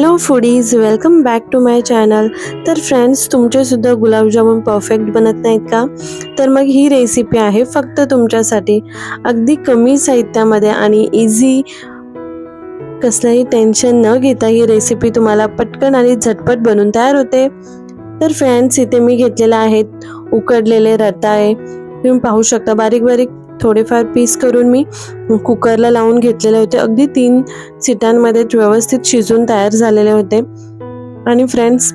Hello foodies welcome back to my channel तर friends तुमचेसुद्धा gulab jamun perfect बनत नाहीत का? तर मग ही रेसिपी आहे फक्त तुमच्यासाठी. अगदी कमी साहित्यामध्ये आणि इझी कसलंही टेन्शन न घेता ही रेसिपी तुम्हाला पटकन आणि झटपट बनून तयार होते. तर फ्रेंड्स इथे मी घेतलेले आहेत उकडलेले रताळे. तुम्ही पाहू शकता बारीक बारीक थोडेफार पीस करून मी कुकरला लावून घेतलेले होते. अगदी तीन सिटांमध्ये व्यवस्थित शिजून तयार झालेले होते. आणि फ्रेंड्स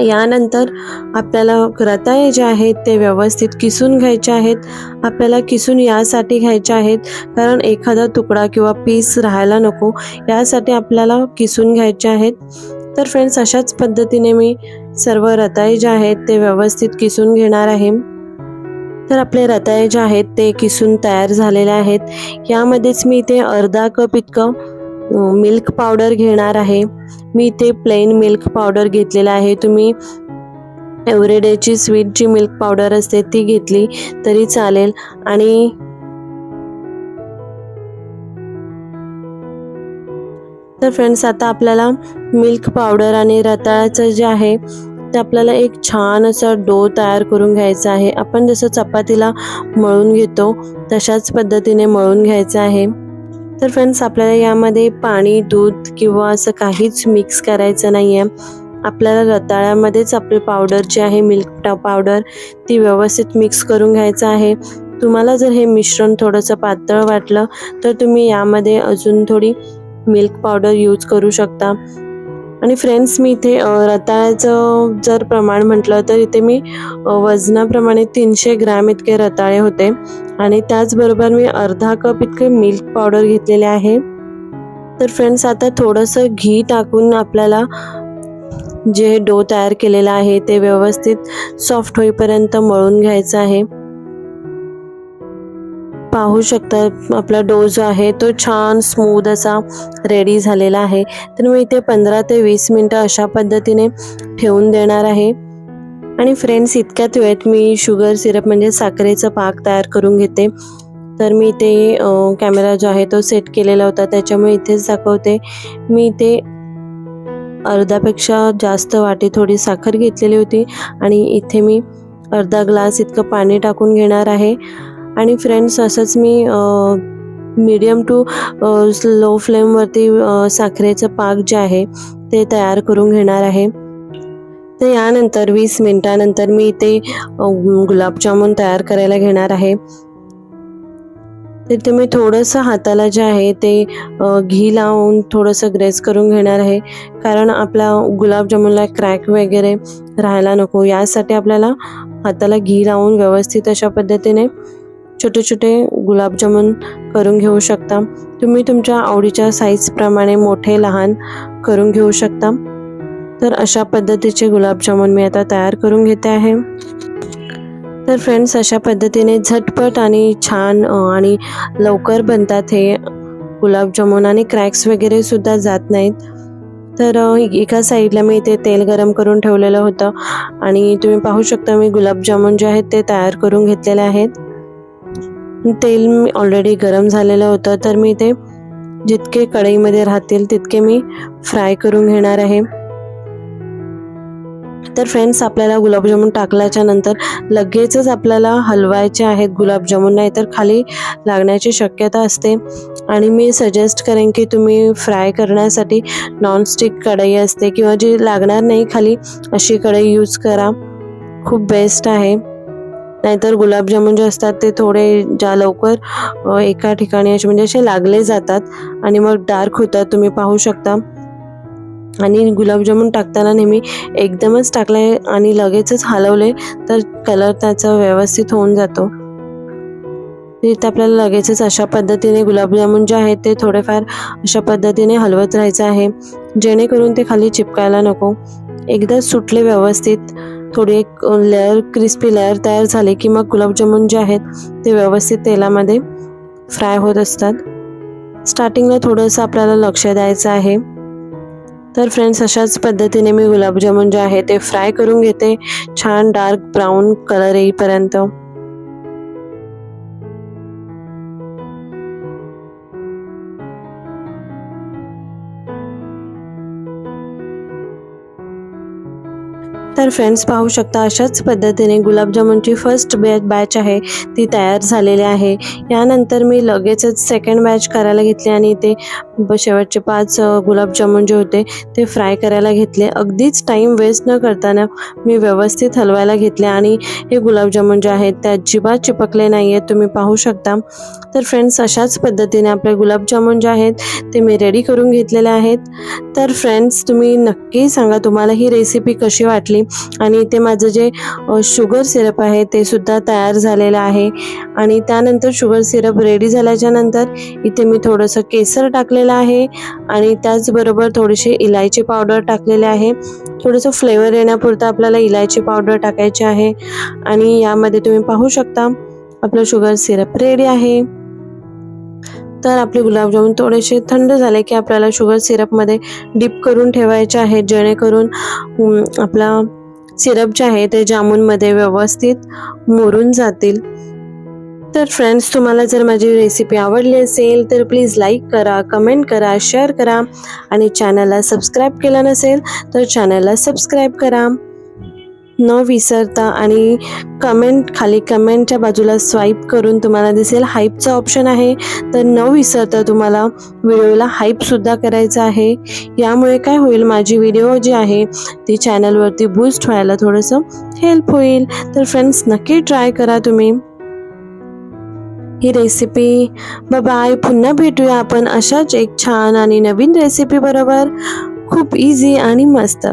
यानंतर आपल्याला रताळे जे आहेत ते व्यवस्थित किसून घ्यायचे आहेत. आपल्याला किसून यासाठी घ्यायचे आहेत. कारण एखादा तुकडा किंवा पीस राहायला नको यासाठी आपल्याला किसून घ्यायचे आहेत. तर फ्रेंड्स अशाच पद्धतीने मी सर्व रताळे जे आहेत ते व्यवस्थित किसून घेणार आहे. तर आपले रताळे जे आहेत ते किसून तयार झालेले आहेत. यामध्येच मी इथे अर्धा कप इतकं मिल्क पावडर घेणार आहे. मी इथे प्लेन मिल्क पावडर घेतलेलं आहे. तुम्ही एव्हरेडेची स्वीट जी मिल्क पावडर असते ती घेतली तरी चालेल. आणि तर फ्रेंड्स आता आपल्याला मिल्क पावडर आणि रताळ्याचं जे आहे ते आपल्याला एक छान असा डो तयार करून घ्यायचा आहे. आपण जसं चपातीला मळून घेतो तशाच पद्धतीने मळून घ्यायचं आहे. तर फ्रेंड्स आपल्याला यामध्ये पाणी दूध किंवा असं काहीच मिक्स करायचं नाही आहे आपल्याला रताळ्यामध्येच आपली पावडर जी आहे मिल्क पावडर ती व्यवस्थित मिक्स करून घ्यायचं आहे. तुम्हाला जर हे मिश्रण थोडंसं पातळ वाटलं तर तुम्ही यामध्ये अजून थोडी मिल्क पावडर यूज करू शकता. आणि फ्रेंड्स मी इथे रताळ्याचं जर प्रमाण म्हटलं तर इथे मी वजनाप्रमाणे तीनशे ग्रॅम इतके रताळे होते. आणि त्याचबरोबर मी अर्धा कप इतके मिल्क पावडर घेतलेले आहे. तर फ्रेंड्स आता थोडंसं घी टाकून आपल्याला जे डो तयार केलेला आहे ते व्यवस्थित सॉफ्ट होईपर्यंत मळून घ्यायचं आहे. पाहू शकता आपला डो जो आहे तो छान स्मूद असा रेडी झालेला आहे. तर मी इथे पंधरा ते वीस मिनटं अशा पद्धतीने ठेवून देणार आहे. आणि फ्रेंड्स इतक्यात वेळेत मी शुगर सिरप म्हणजे साखरेचं पाक तयार करून घेते. तर मी इथे कॅमेरा जो आहे तो सेट केलेला होता. त्याच्यामुळे इथेच दाखवते. मी इथे अर्ध्यापेक्षा जास्त वाटी थोडी साखर घेतलेली होती. आणि इथे मी अर्धा ग्लास इतकं पाणी टाकून घेणार आहे. आणि फ्रेंड्स असंच मी मीडियम टू स्लो फ्लेमवरती साखरेचं पाक जे आहे ते तयार करून घेणार आहे. तर यानंतर वीस मिनटानंतर मी इथे गुलाबजामुन तयार करायला घेणार आहे. तिथे मी थोडंसं हाताला जे आहे ते घी लावून थोडंसं ग्रेस करून घेणार आहे. कारण आपला गुलाबजामुनला क्रॅक वगैरे राहायला नको. यासाठी आपल्याला हाताला घी लावून व्यवस्थित अशा पद्धतीने छोटे छोटे गुलाबजामुन करून घेऊ शकता. तुम्ही तुमच्या आवडीच्या साईजप्रमाणे मोठे लहान करून घेऊ शकता. तर अशा पद्धतीचे गुलाबजामुन मी आता तयार करून घेते आहे. तर फ्रेंड्स अशा पद्धतीने झटपट आणि छान आणि लवकर बनतात हे गुलाबजामुन आणि क्रॅक्स वगैरे सुद्धा जात नाहीत. तर एका साईडला मी इथे तेल गरम करून ठेवलेलं होतं. आणि तुम्ही पाहू शकता मी गुलाबजामुन जे आहेत ते तयार करून घेतलेले आहेत. तेल मी ऑलरेडी गरम झालेलं होतं तर मी ते जितके कढईमध्ये राहतील तितके मी फ्राय करून घेणार आहे. तर फ्रेंड्स आपल्याला गुलाबजामुन टाकल्याच्या नंतर लगेचच आपल्याला हलवायचे आहेत गुलाबजामुन नाही तर खाली लागण्याची शक्यता असते. आणि मी सजेस्ट करेन की तुम्ही फ्राय करण्यासाठी नॉनस्टिक कढई असते किंवा जी लागणार नाही खाली अशी कढई यूज करा. खूप बेस्ट आहे. नाहीतर गुलाबजामुन जे असतात ते थोडे ज्या लवकर एका ठिकाणी असे म्हणजे असे लागले जातात आणि मग डार्क होतात तुम्ही पाहू शकता. आणि गुलाबजामुन टाकताना नेहमी एकदमच टाकले आणि लगेचच हलवले तर कलर त्याचा व्यवस्थित होऊन जातो. तिथे आपल्याला लगेचच अशा पद्धतीने गुलाबजामुन जे आहेत ते थोडेफार अशा पद्धतीने हलवत राहायचं आहे. जेणेकरून ते खाली चिपकायला नको. एकदा सुटले व्यवस्थित. थोडी एक लेअर क्रिस्पी लेअर तयार झाले की मग गुलाबजामुन जे आहेत ते व्यवस्थित तेलामध्ये फ्राय होत असतात. स्टार्टिंगला थोडंसं आपल्याला लक्ष द्यायचं आहे. तर फ्रेंड्स अशाच पद्धतीने मी गुलाबजामुन जे आहे ते फ्राय करून घेते. छान डार्क ब्राऊन कलर येईपर्यंत. तर फ्रेंड्स पाहू शकता अशाच पद्धतीने गुलाबजामुनची फर्स्ट बॅच बॅच आहे. ती तयार झालेली आहे. यानंतर मी लगेचच सेकंड बॅच करायला घेतली आणि ते शेवटचे पाच गुलाबजामुन जे होते ते फ्राय करायला घेतले. अगदीच टाईम वेस्ट न करताना मी व्यवस्थित हलवायला घेतले आणि हे गुलाबजामुन जे आहेत ते अजिबात चिपकले नाही आहेत तुम्ही पाहू शकता. तर फ्रेंड्स अशाच पद्धतीने आपले गुलाबजामुन जे आहेत ते मी रेडी करून घेतलेले आहेत. तर फ्रेंड्स तुम्ही नक्की सांगा तुम्हाला ही रेसिपी कशी वाटली? आणि इथे माझं जे शुगर सिरप आहे ते सुद्धा तयार झालेलं आहे. आणि त्यानंतर शुगर सिरप रेडी झाल्याच्यानंतर इथे मी थोडंसं केसर टाकलेलं आहे. आणि त्याचबरोबर थोडीशी इलायची पावडर टाकलेली आहे. थोडंसं फ्लेवर येण्यापुरतं आपल्याला इलायची पावडर टाकायची आहे. आणि यामध्ये तुम्ही पाहू शकता आपलं शुगर सिरप रेडी आहे. तर आपले गुलाबजामुन थोडेसे थंड झाले की आपल्याला शुगर सिरपमध्ये डिप करून ठेवायचे आहेत जेणेकरून आपला सिरप जे आहे ते जामूनमध्ये व्यवस्थित मोरून जातील. तर फ्रेंड्स तुम्हाला जर माझी रेसिपी आवडली असेल तर प्लीज लाईक करा कमेंट करा शेअर करा आणि चॅनलला सबस्क्राईब केलं नसेल तर चॅनलला सबस्क्राईब करा. न विसरता आणि कमेंट खाली कमेंटच्या बाजूला स्वाईप करून तुम्हाला दिसेल हाईपचं ऑप्शन आहे. तर न विसरता तुम्हाला व्हिडिओला हाईपसुद्धा करायचं आहे. यामुळे काय होईल माझी व्हिडिओ जी आहे ती चॅनलवरती बूस्ट व्हायला थोडंसं हेल्प होईल. तर फ्रेंड्स नक्की ट्राय करा तुम्ही. ही रेसिपी बाय पुन्हा भेटूया आपण अशाच एक छान आणि नवीन रेसिपी बरोबर. खूप इझी आणि मस्त.